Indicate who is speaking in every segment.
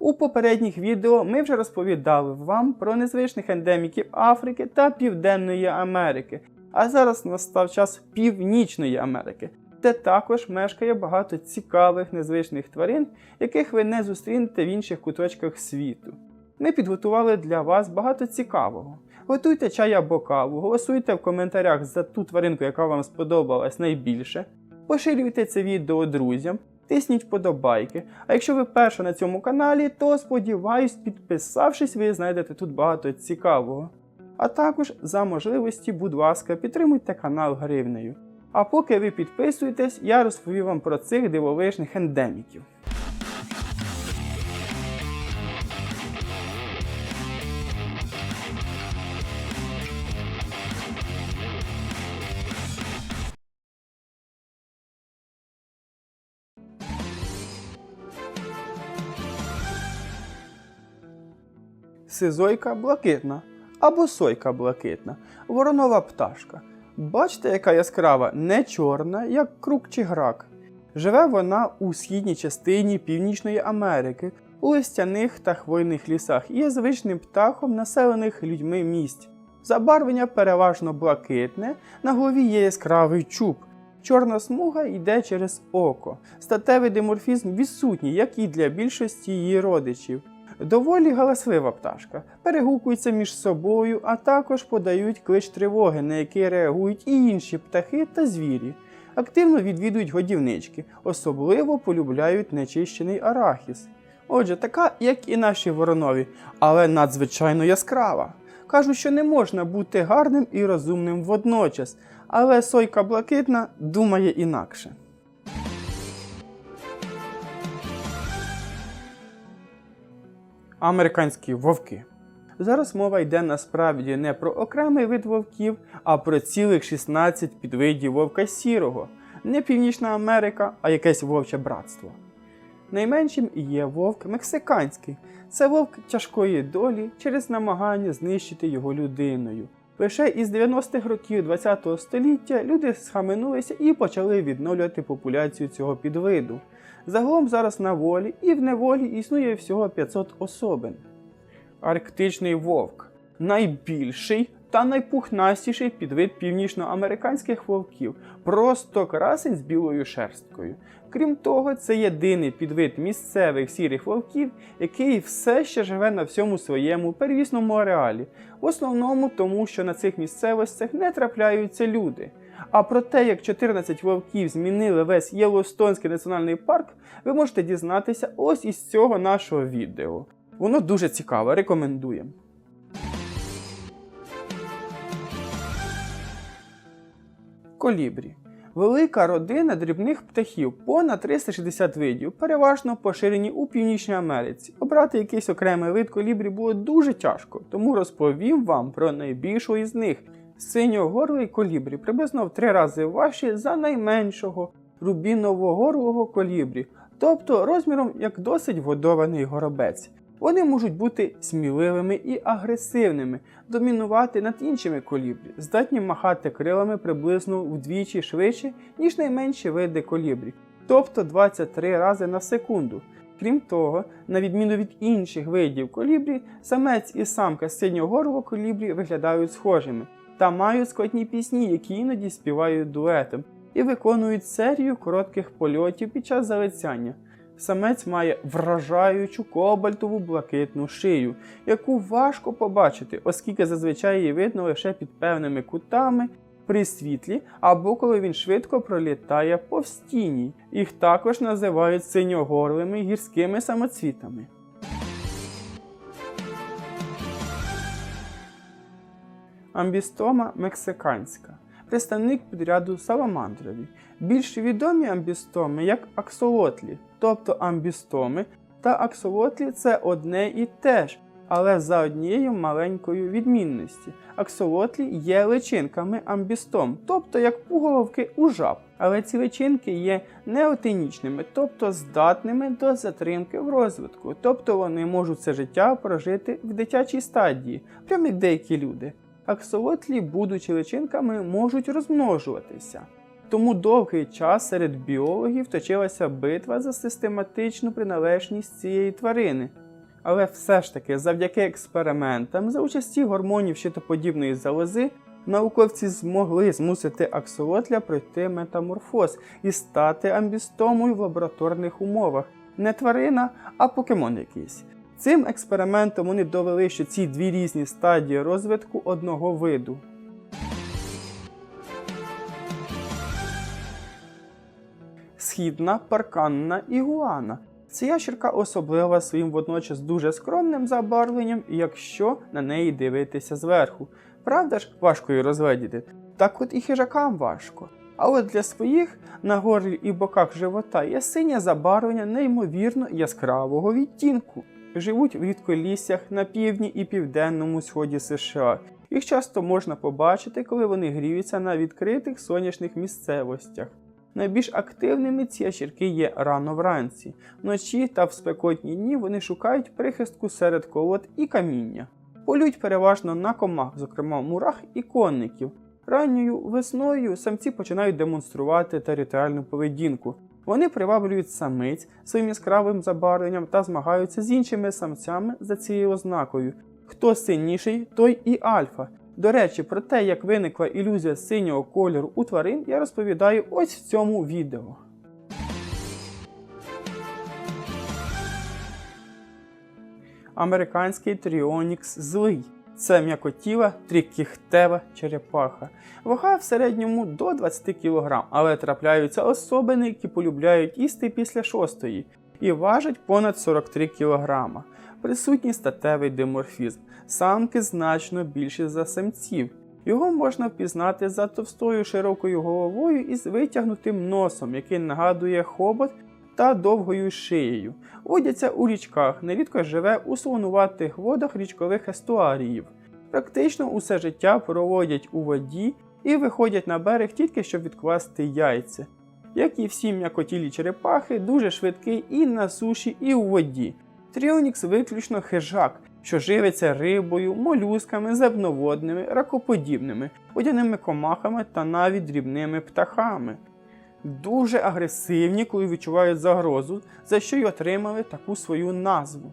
Speaker 1: У попередніх відео ми вже розповідали вам про незвичних ендеміків Африки та Південної Америки, а зараз настав час Північної Америки, де також мешкає багато цікавих незвичних тварин, яких ви не зустрінете в інших куточках світу. Ми підготували для вас багато цікавого. Готуйте чай або каву, голосуйте в коментарях за ту тваринку, яка вам сподобалась найбільше. Поширюйте це відео друзям, тисніть вподобайки. А якщо ви перша на цьому каналі, то сподіваюсь, підписавшись, ви знайдете тут багато цікавого. А також за можливості, будь ласка, підтримуйте канал гривнею. А поки ви підписуєтесь, я розповім вам про цих дивовижних ендеміків. Сизойка блакитна або сойка блакитна, воронова пташка. Бачите, яка яскрава, не чорна, як крук чи грак. Живе вона у східній частині Північної Америки, у листяних та хвойних лісах і є звичним птахом населених людьми місць. Забарвлення переважно блакитне, на голові є яскравий чуб. Чорна смуга йде через око. Статевий диморфізм відсутній, як і для більшості її родичів. Доволі галаслива пташка, перегукуються між собою, а також подають клич тривоги, на який реагують і інші птахи та звірі. Активно відвідують годівнички, особливо полюбляють нечищений арахіс. Отже, така, як і наші воронові, але надзвичайно яскрава. Кажуть, що не можна бути гарним і розумним водночас, але сойка блакитна думає інакше. Американські вовки. Зараз мова йде насправді не про окремий вид вовків, а про цілих 16 підвидів вовка сірого, не Північна Америка, а якесь вовче братство. Найменшим є вовк мексиканський. Це вовк тяжкої долі через намагання знищити його людиною. Лише із 90-х років ХХ століття люди схаменулися і почали відновлювати популяцію цього підвиду. Загалом зараз на волі і в неволі існує всього 500 особин. Арктичний вовк найбільший та найпухнастіший підвид північноамериканських вовків, просто красень з білою шерсткою. Крім того, це єдиний підвид місцевих сірих вовків, який все ще живе на всьому своєму первісному ареалі, в основному тому, що на цих місцевостях не трапляються люди. А про те, як 14 вовків змінили весь Єлоустонський національний парк, ви можете дізнатися ось із цього нашого відео. Воно дуже цікаве, рекомендуємо. Колібрі. Велика родина дрібних птахів, понад 360 видів, переважно поширені у Північній Америці. Обрати якийсь окремий вид колібрі було дуже тяжко, тому розповім вам про найбільшу із них. Синьогорлий колібрі приблизно в три рази важче за найменшого рубіново-горлого колібрі, тобто розміром як досить вгодований горобець. Вони можуть бути сміливими і агресивними, домінувати над іншими колібрі, здатні махати крилами приблизно вдвічі швидше, ніж найменші види колібрі, тобто 23 рази на секунду. Крім того, на відміну від інших видів колібрі, самець і самка синьогорлого колібрі виглядають схожими та мають скотні пісні, які іноді співають дуетом, і виконують серію коротких польотів під час залицяння. Самець має вражаючу кобальтову блакитну шию, яку важко побачити, оскільки зазвичай її видно лише під певними кутами при світлі або коли він швидко пролітає повз тіні. Їх також називають синьогорлими гірськими самоцвітами. Амбістома мексиканська. Представник підряду саламандрові. Більш відомі амбістоми як аксолотлі, тобто амбістоми та аксолотлі це одне і те ж, але за однією маленькою відмінності. Аксолотлі є личинками амбістом, тобто як пуголовки у жаб. Але ці личинки є неотенічними, тобто здатними до затримки в розвитку, тобто вони можуть це життя прожити в дитячій стадії, прямо як деякі люди аксолотлі, будучи личинками, можуть розмножуватися. Тому довгий час серед біологів точилася битва за систематичну приналежність цієї тварини. Але все ж таки, завдяки експериментам за участі гормонів щитоподібної залози, науковці змогли змусити аксолотля пройти метаморфоз і стати амбістомою в лабораторних умовах. Не тварина, а покемон якийсь. Цим експериментом вони довели, що ці дві різні стадії розвитку одного виду. Східна парканна ігуана. Ця ящерка особлива своїм водночас дуже скромним забарвленням, якщо на неї дивитися зверху. Правда ж, важко її розгледіти? Так от і хижакам важко. А от для своїх на горлі і боках живота є синє забарвлення неймовірно яскравого відтінку. Живуть в рідколіссях на півдні і південному сході США. Їх часто можна побачити, коли вони гріються на відкритих сонячних місцевостях. Найбільш активними ці ящірки є рано вранці. Вночі та в спекотні дні вони шукають прихистку серед колод і каміння. Полюють переважно на комах, зокрема мурах і конників. Ранньою весною самці починають демонструвати територіальну поведінку. Вони приваблюють самиць своїм яскравим забарвленням та змагаються з іншими самцями за цією ознакою. Хто сильніший, той і альфа. До речі, про те, як виникла ілюзія синього кольору у тварин, я розповідаю ось в цьому відео. Американський тріонікс злий. Це м'якотіла трикіхтева черепаха. Вага в середньому до 20 кг, але трапляються особини, які полюбляють їсти після шостої і важать понад 43 кг. Присутній статевий диморфізм. Самки значно більші за самців. Його можна впізнати за товстою широкою головою із витягнутим носом, який нагадує хобот та довгою шиєю. Водяться у річках, нерідко живе у солонуватих водах річкових естуаріїв. Практично усе життя проводять у воді і виходять на берег тільки щоб відкласти яйця. Як і всі м'якотілі черепахи, дуже швидкий і на суші, і у воді. Тріонікс виключно хижак, що живиться рибою, молюсками, земноводними, ракоподібними, водяними комахами та навіть дрібними птахами. Дуже агресивні, коли відчувають загрозу, за що й отримали таку свою назву.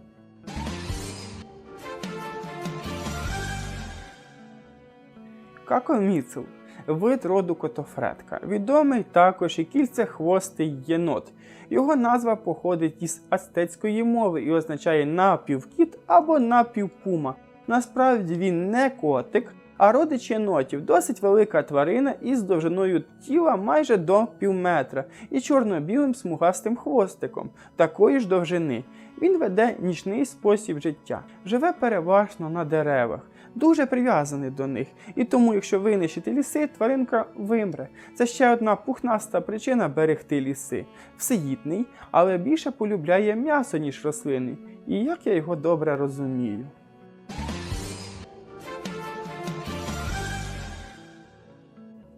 Speaker 1: Какоміцел вид роду котофретка, відомий також і кільцехвостий єнот. Його назва походить із ацтецької мови і означає напівкіт або напівпума. Насправді він не котик, а родич єнотів досить велика тварина із довжиною тіла майже до півметра і чорно-білим смугастим хвостиком такої ж довжини. Він веде нічний спосіб життя, живе переважно на деревах, дуже прив'язаний до них, і тому, якщо винищити ліси, тваринка вимре. Це ще одна пухнаста причина берегти ліси. Всеїдний, але більше полюбляє м'ясо, ніж рослини. І як я його добре розумію.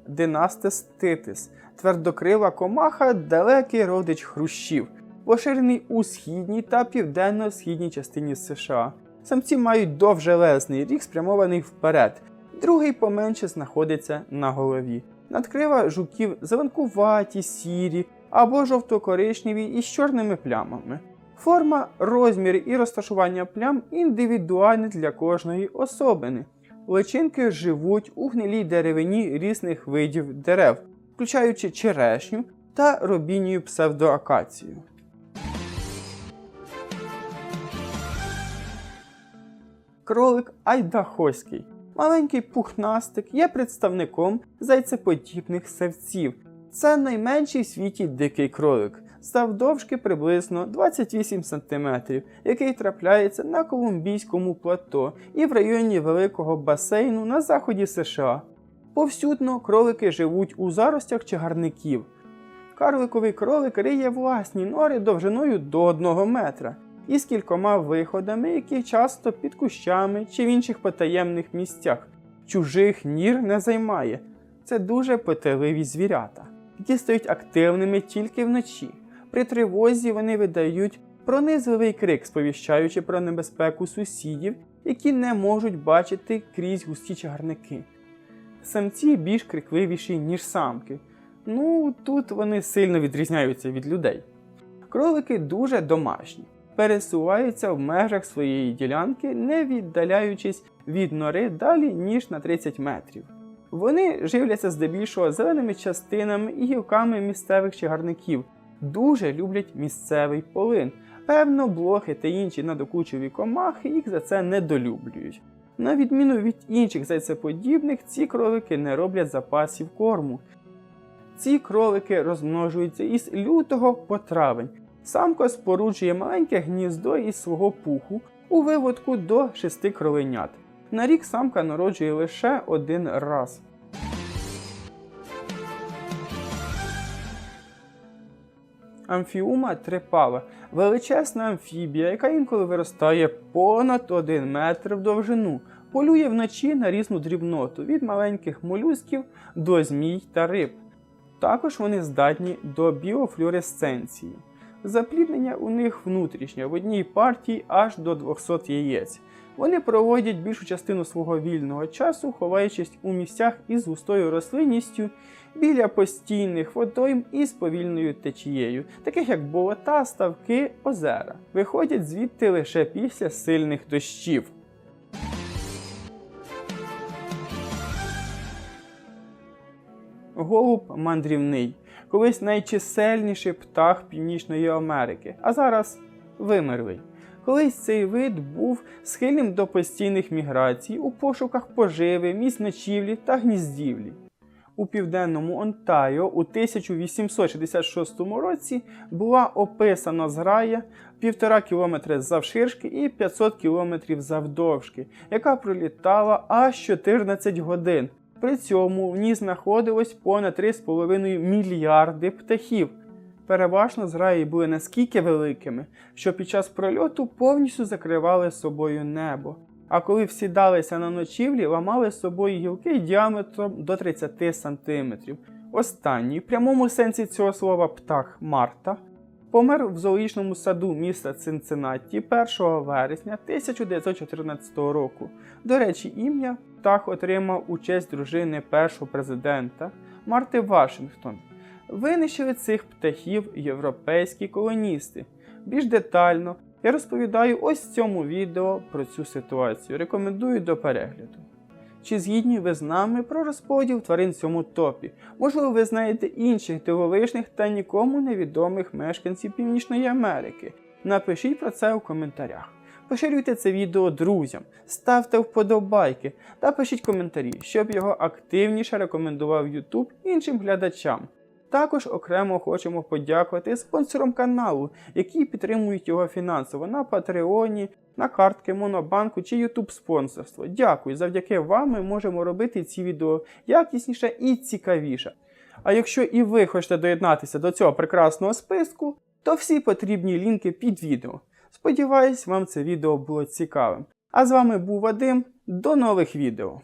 Speaker 1: Династис титис твердокрила комаха, далекий родич хрущів, поширений у східній та південно-східній частині США. Самці мають довжелезний ріг, спрямований вперед, другий поменше знаходиться на голові. Надкрила жуків зеленкуваті, сірі або жовто-коричневі із чорними плямами. Форма, розмір і розташування плям індивідуальні для кожної особини. Личинки живуть у гнилій деревині різних видів дерев, включаючи черешню та робінію псевдоакацію. Кролик айдахоський. Маленький пухнастик є представником зайцеподібних савців. Це найменший в світі дикий кролик, завдовжки приблизно 28 см, який трапляється на Колумбійському плато і в районі великого басейну на заході США. Повсюдно кролики живуть у заростях чагарників. Карликовий кролик риє власні нори довжиною до 1 метра і з кількома виходами, які часто під кущами чи в інших потаємних місцях. Чужих нір не займає. Це дуже питливі звірята, які стають активними тільки вночі. При тривозі вони видають пронизливий крик, сповіщаючи про небезпеку сусідів, які не можуть бачити крізь густі чагарники. Самці більш крикливіші, ніж самки. Ну, тут вони сильно відрізняються від людей. Кролики дуже домашні. пересуваються в межах своєї ділянки, не віддаляючись від нори далі, ніж на 30 метрів. Вони живляться здебільшого зеленими частинами і гілками місцевих чагарників, дуже люблять місцевий полин. Певно, блохи та інші надокучові комахи їх за це недолюблюють. На відміну від інших зайцеподібних, ці кролики не роблять запасів корму. Ці кролики розмножуються із лютого по травень. Самка споруджує маленьке гніздо із свого пуху у виводку до шести кроленят. На рік самка народжує лише один раз. Амфіума трипала величезна амфібія, яка інколи виростає понад 1 метр в довжину, полює вночі на різну дрібноту від маленьких молюсків до змій та риб. Також вони здатні до біофлюоресценції. Запліднення у них внутрішнє в одній партії аж до 200 яєць. Вони проводять більшу частину свого вільного часу, ховаючись у місцях із густою рослинністю біля постійних водойм із повільною течією, таких як болота, ставки, озера. Виходять звідти лише після сильних дощів. Голуб мандрівний, колись найчисельніший птах Північної Америки, а зараз вимерлий. Колись цей вид був схильним до постійних міграцій у пошуках поживи, місць ночівлі та гніздівлі. У південному Онтаріо у 1866 році була описана зграя 1,5 км завширшки і 500 км завдовжки, яка пролітала аж 14 годин. При цьому в ній знаходилось понад 3,5 мільярди птахів. Переважно зграї були наскільки великими, що під час прольоту повністю закривали собою небо. А коли всідалися на ночівлі, ламали з собою гілки діаметром до 30 см. Останній, в прямому сенсі цього слова птах Марта, помер в зоологічному саду міста Цинциннаті 1 вересня 1914 року. До речі, ім'я птах отримав у честь дружини першого президента Марти Вашингтон. Винищили цих птахів європейські колоністи. Більш детально я розповідаю ось в цьому відео про цю ситуацію. Рекомендую до перегляду. Чи згідні ви з нами про розподіл тварин в цьому топі? Можливо, ви знаєте інших дивовижних та нікому невідомих мешканців Північної Америки. Напишіть про це у коментарях. Поширюйте це відео друзям, ставте вподобайки та пишіть коментарі, щоб його активніше рекомендував YouTube іншим глядачам. Також окремо хочемо подякувати спонсорам каналу, які підтримують його фінансово на Патреоні, на картки Монобанку чи YouTube спонсорство. Дякую, завдяки вам ми можемо робити ці відео якісніше і цікавіше. А якщо і ви хочете доєднатися до цього прекрасного списку, то всі потрібні лінки під відео. Сподіваюсь, вам це відео було цікавим. А з вами був Вадим. До нових відео!